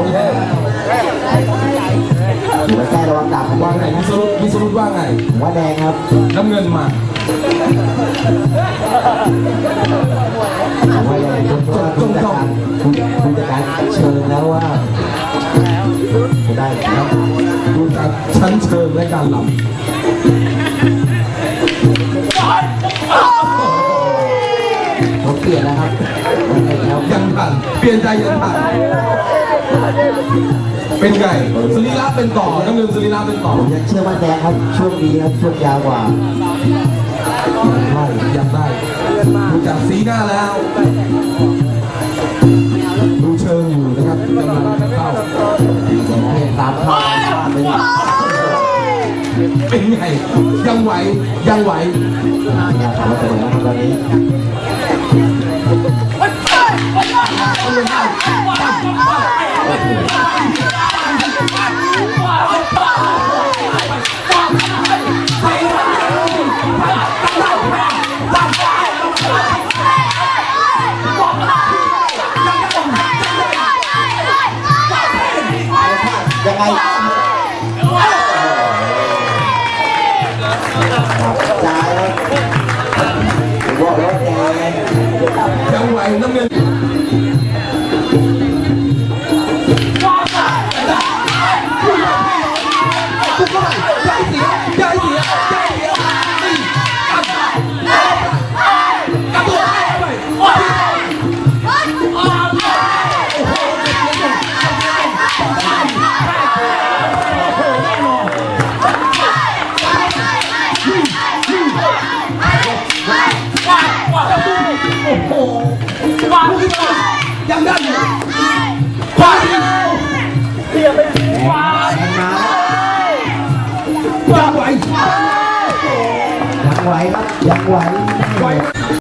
เหมือใกล้ระวังดับว่าว่าไงวิสรุตวิสรุตว่าไงว่าแดงครับ น้ำเงินมาว่าแดงผมว่าผู้จัดการผู้จัดการเชิญแล้วว่าจะได้แล้วดูจากชั้นเชิงและการหลับผมเปลี่ยนนะครับยังผ่านเปลี่ยนใจยังผ่าน เป็นไงสรีระเป็นต่อน้ำเงินสรีระเป็นต่อผมยังเชื่อว่าแดงครับช่วงนี้ครับช่วงยาวกว่าใช่ยังได้ดูจากสีหน้าแล้วดูเชิงอยู่นะครับกำลังจะเข้าเพลงตามเข้าตามบ้านเลยเป็นไงยังไหวยังไหวนะครับแล้วแต่แล้วครับตอนนี้ยังไง ครับจ่ายแล้วบอกแล้วแกยังไหวน้ำเยังได้อยู่ควาที่แข่งมายยังไหวยังไหวครับยังไหว